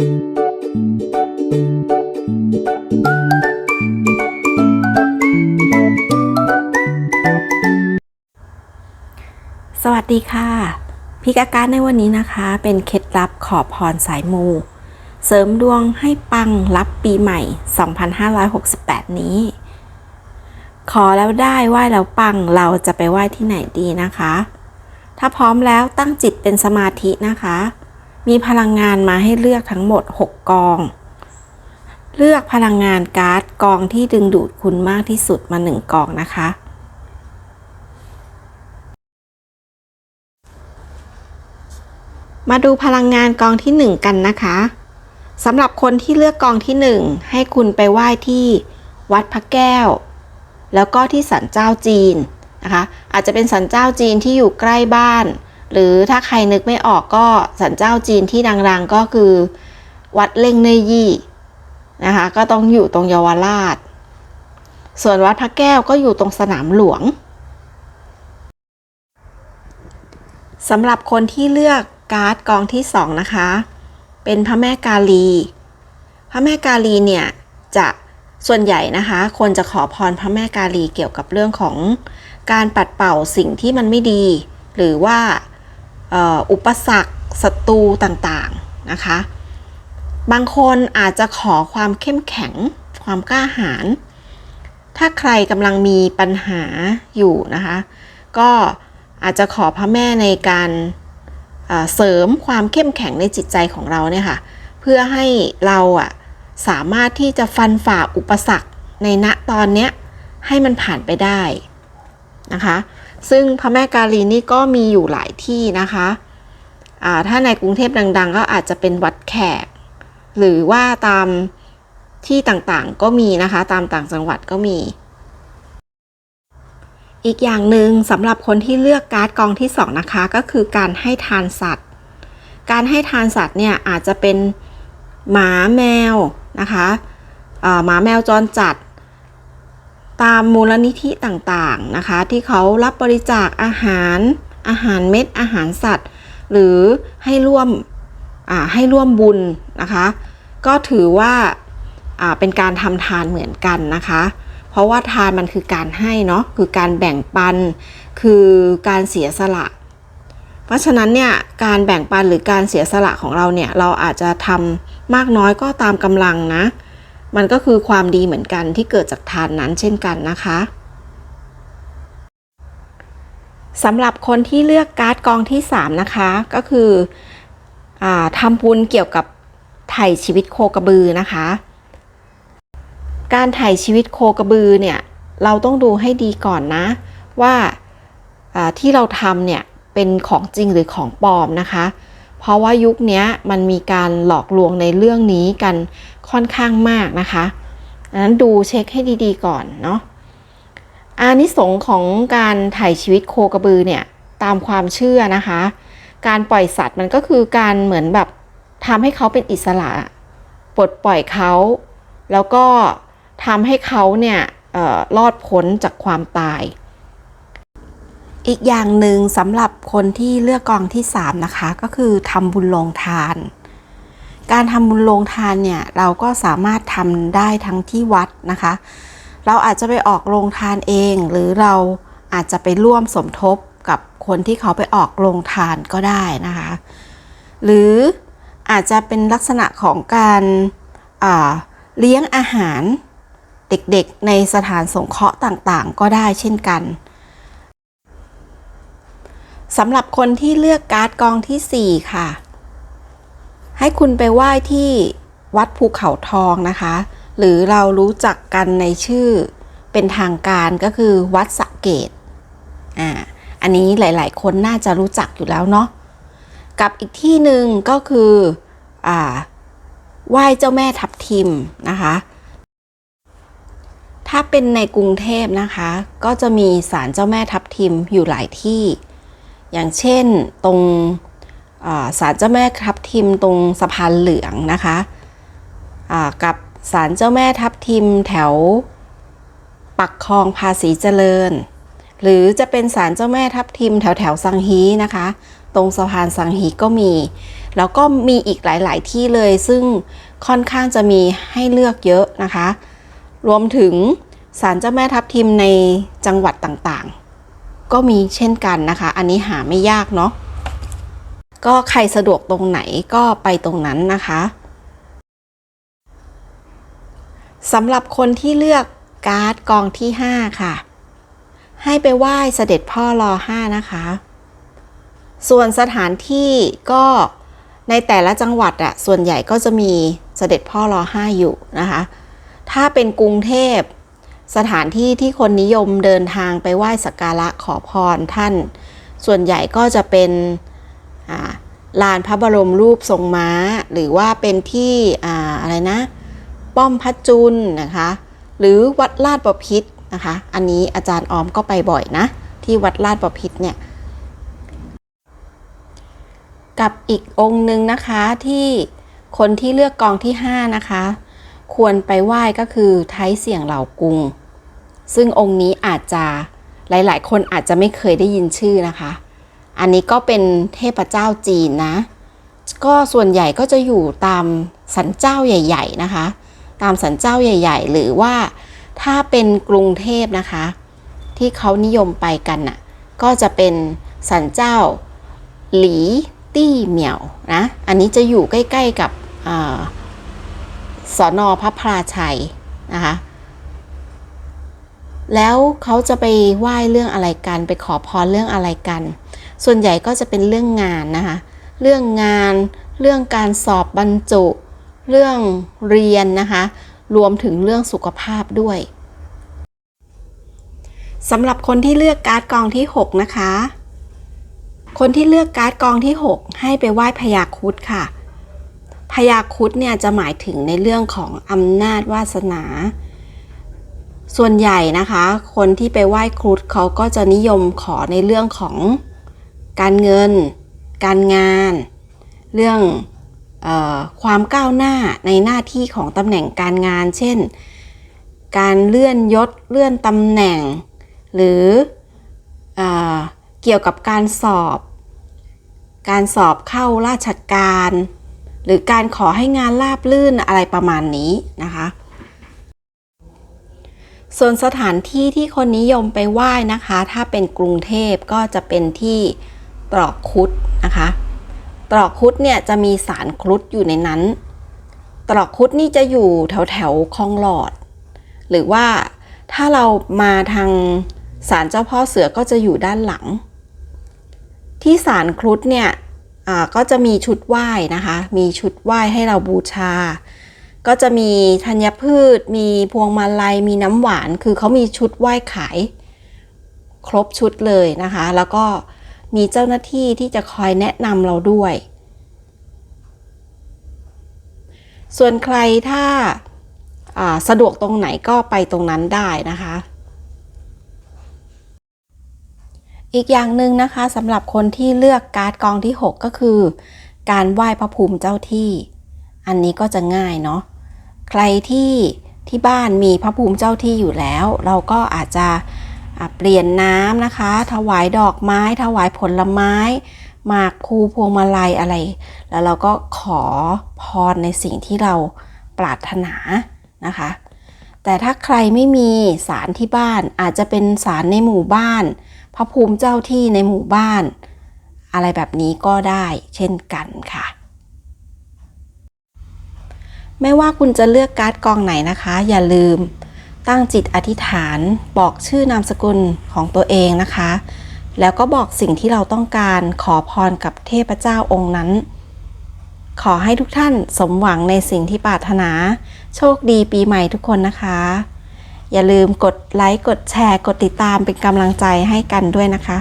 สวัสดีค่ะพิกอาการในวันนี้นะคะ เป็นเคล็ดลับขอพรสายมู เสริมดวงให้ปังรับปีใหม่ 2568 นี้ ขอแล้วได้ไหว้แล้วปังเราจะไปไหว้ที่ไหนดีนะคะ ถ้าพร้อมแล้วตั้งจิตเป็นสมาธินะคะ มีพลังงานมาให้เลือกทั้งหมด 6 กอง เลือกพลังงานการ์ดกองที่ดึงดูดคุณมากที่สุดมา 1 กองนะคะ มาดูพลังงานกองที่ 1 กันนะคะสำหรับคนที่เลือกกองที่ 1 ให้คุณไปไหว้ที่วัดพระแก้ว แล้วก็ที่สันเจ้าจีนนะคะ อาจจะเป็นสันเจ้าจีนที่อยู่ใกล้บ้าน หรือถ้าใครนึกไม่ออกก็สันเจ้าจีนที่ดังๆก็คือ วัดเล่งเนยี่นะคะ ก็ต้องอยู่ตรงเยาวราช ส่วนวัดพระแก้วก็อยู่ตรงสนามหลวงสำหรับคนที่เลือกการ์ดกองที่ 2 นะคะ เป็นพระแม่กาลี พระแม่กาลีเนี่ยจะส่วนใหญ่นะคะ คนจะขอพรพระแม่กาลีเกี่ยวกับเรื่องของการปัดเป่าสิ่งที่มันไม่ดี หรือว่า อุปสรรคศัตรูต่างๆนะคะ บางคนอาจจะขอความเข้มแข็ง ความกล้าหาญถ้าใครกำลังมีปัญหาอยู่นะคะ ก็อาจจะขอพระแม่ในการเอ่อเสริมความเข้มแข็งในจิตใจของเราเนี่ยค่ะ เพื่อให้เราอะสามารถที่จะฟันฝ่าอุปสรรคในณตอนเนี้ยให้มันผ่านไปได้นะคะ ซึ่งพระแม่กาลีนี่ก็มีอยู่หลายที่นะคะถ้าในกรุงเทพดัง ๆ ก็อาจจะเป็นวัดแขก หรือว่าตามที่ต่างๆก็มีนะคะ ตามต่างจังหวัดก็มี อีกอย่างหนึ่งสำหรับคนที่เลือกการ์ดกองที่2นะคะ ก็คือการให้ทานสัตว์ การให้ทานสัตว์เนี่ยอาจจะเป็นหมาแมวนะคะหมาแมวจรจัด ตามมูลนิธิต่างๆนะคะ ที่เขารับบริจาคอาหาร อาหารเม็ดอาหารสัตว์ หรือให้ร่วมให้ร่วมบุญนะคะ ก็ถือว่าเป็นการทำทานเหมือนกันนะคะ เพราะว่าทานมันคือการให้เนาะคือการแบ่งปัน คือการเสียสละ เพราะฉะนั้นเนี่ยการแบ่งปันหรือการเสียสละของเราเนี่ยเราอาจจะทำมากน้อยก็ตามกำลังนะ มันก็คือความดีเหมือนกันที่เกิดจากทานนั้นเช่นกันนะคะสำหรับคนที่เลือกการ์ดกองที่ 3 นะคะ ก็คืออทำบุญเกี่ยวกับไถ่ชีวิตโคกระบือนะคะ การไถ่ชีวิตโคกระบือเนี่ยเราต้องดูให้ดีก่อนนะ ว่าที่เราทำเนี่ยเป็นของจริงหรือของปลอมนะคะ เพราะว่ายุคนี้มันมีการหลอกลวงในเรื่องนี้กันค่อนข้างมากนะคะดังนั้นดูเช็คให้ดีๆก่อนเนาะอานิสงส์ของการถ่ายชีวิตโคกระบือเนี่ยตามความเชื่อนะคะ การปล่อยสัตว์มันก็คือการเหมือนแบบทำให้เขาเป็นอิสระปลดปล่อยเขา แล้วก็ทำให้เขาเนี่ยออรอดพ้นจากความตาย อีกอย่างหนึ่งสำหรับคนที่เลือกกองที่ 3 นะคะ ก็คือทำบุญโรงทาน การทำบุญโรงทานเนี่ย เราก็สามารถทำได้ทั้งที่วัดนะคะ เราอาจจะไปออกโรงทานเอง หรือเราอาจจะไปร่วมสมทบกับคนที่เขาไปออกโรงทานก็ได้นะคะ หรืออาจจะเป็นลักษณะของการาเลี้ยงอาหารเด็กๆในสถานสงเคราะห์ต่างๆ ก็ได้เช่นกัน สำหรับคนที่เลือกการ์ดกองทีสี่ 4 ค่ะ ให้คุณไปไหว้ที่วัดภูเขาทองนะคะ หรือเรารู้จักกันในชื่อเป็นทางการก็คือวัดสะเกตอ่าอันนี้หลายๆ คนน่าจะรู้จักอยู่แล้วเนาะกับอีกที่หนึ่งก็คืออ่าไหว้เจ้าแม่ทับทิมนะคะ ถ้าเป็นในกรุงเทพนะคะ ก็จะมีศาลเจ้าแม่ทับทิมอยู่หลายที่ อย่างเช่นตรงศาลเจ้าแม่ทับทิมตรงสะพานเหลืองนะคะกับศาลเจ้าแม่ทับทิมแถวปักคลองภาษีเจริญ หรือจะเป็นศาลเจ้าแม่ทับทิมแถวแถวสังฮีนะคะ ตรงสะพานสังฮีก็มี แล้วก็มีอีกหลาย ๆ ที่เลยซึ่งค่อนข้างจะมีให้เลือกเยอะนะคะ รวมถึงศาลเจ้าแม่ทับทิมในจังหวัดต่าง ๆ ก็มีเช่นกันนะคะ อันนี้หาไม่ยากเนาะก็ใครสะดวกตรงไหนก็ไปตรงนั้นนะคะสำหรับคนที่เลือกการ์ดกองที่ 5 ค่ะ ให้ไปไหว้เสด็จพ่อรอ5นะคะ ส่วนสถานที่ก็ในแต่ละจังหวัดอะส่วนใหญ่ก็จะมีเสด็จพ่อรอ5อยู่นะคะ ถ้าเป็นกรุงเทพ สถานที่ที่คนนิยมเดินทางไปไหว้สักการะขอพรท่าน ส่วนใหญ่ก็จะเป็นลานพระบรมรูปทรงม้า หรือว่าเป็นที่อ่าอะไรนะ ป้อมพัดจุนนะคะ หรือวัดลาดประพิษนะคะ อันนี้อาจารย์ออมก็ไปบ่อยนะ ที่วัดลาดประพิษเนี่ย กับอีกองค์หนึ่งนะคะที่คนที่เลือกกองที่ 5 นะคะ ควรไปไหว้ก็คือไทยเสี่ยงเหล่ากุง ซึ่งองค์นี้อาจจะหลาย ๆ คนอาจจะไม่เคยได้ยินชื่อนะคะ อันนี้ก็เป็นเทพเจ้าจีนนะ ก็ส่วนใหญ่ก็จะอยู่ตามสันเจ้าใหญ่ ๆ นะคะ ตามสันเจ้าใหญ่ ๆ หรือว่าถ้าเป็นกรุงเทพนะคะ ที่เขานิยมไปกันน่ะก็จะเป็นสันเจ้าหลีตี้เหมียวนะ อันนี้จะอยู่ใกล้ ๆ กับสอนอพระพราชัยนะคะ แล้วเขาจะไปไหว้เรื่องอะไรกัน ไปขอพรเรื่องอะไรกัน ส่วนใหญ่ก็จะเป็นเรื่องงานนะคะ เรื่องงาน เรื่องการสอบบรรจุ เรื่องเรียนนะคะ รวมถึงเรื่องสุขภาพด้วยสำหรับคนที่เลือกการ์ดกองที่ 6 นะคะ คนที่เลือกการ์ดกองที่ 6 ให้ไปไหว้พญาคุดค่ะพญาคุดเนี่ยจะหมายถึงในเรื่องของอำนาจวาสนา ส่วนใหญ่นะคะ คนที่ไปไหว้ครุฑเขาก็จะนิยมขอในเรื่องของการเงิน การงาน เรื่องออความก้าวหน้าในหน้าที่ของตำแหน่งการงาน เช่น การเลื่อนยศเลื่อนตำแหน่ง หรืออเกี่ยวกับการสอบ การสอบเข้าราชการ หรือการขอให้งานราบลื่นอะไรประมาณนี้นะคะ ส่วนสถานที่ที่คนนิยมไปไหว้นะคะ ถ้าเป็นกรุงเทพก็จะเป็นที่ตรอกคุดนะคะ ตรอกคุดเนี่ยจะมีสารครุฑอยู่ในนั้น ตรอกคุดนี่จะอยู่แถวแถวคลองหลอด หรือว่าถ้าเรามาทางศาลเจ้าพ่อเสือก็จะอยู่ด้านหลัง ที่ศาลครุฑเนี่ยก็จะมีชุดไหว้นะคะ มีชุดไหว้ให้เราบูชา ก็จะมีธัญพืช มีพวงมาลัย มีน้ำหวาน คือเขามีชุดไหว้ขาย ครบชุดเลยนะคะ แล้วก็มีเจ้าหน้าที่ที่จะคอยแนะนำเราด้วย ส่วนใครถ้าสะดวกตรงไหนก็ไปตรงนั้นได้นะคะ อีกอย่างหนึ่งนะคะสำหรับคนที่เลือกการ์ดกองที่ 6 ก็คือ การไหว้พระภูมิเจ้าที่ อันนี้ก็จะง่ายเนาะ ใครที่ที่บ้านมีพระภูมิเจ้าที่อยู่แล้ว เราก็อาจจะเปลี่ยนน้ำนะคะ ถวายดอกไม้ ถวายผลไม้หมากภูพวงมาลัยอะไร แล้วเราก็ขอพรในสิ่งที่เราปรารถนานะคะ แต่ถ้าใครไม่มีศาลที่บ้านอาจจะเป็นศาลในหมู่บ้าน พระภูมิเจ้าที่ในหมู่บ้าน อะไรแบบนี้ก็ได้เช่นกันค่ะ ไม่ว่าคุณจะเลือกการ์ดกองไหนนะคะ อย่าลืม ตั้งจิตอธิษฐานบอกชื่อนามสกุลของตัวเองนะคะ แล้วก็บอกสิ่งที่เราต้องการขอพรกับเทพเจ้าองค์นั้น ขอให้ทุกท่านสมหวังในสิ่งที่ปรารถนา โชคดีปีใหม่ทุกคนนะคะ อย่าลืมกดไลค์กดแชร์ กดติดตามเป็นกำลังใจให้กันด้วยนะคะ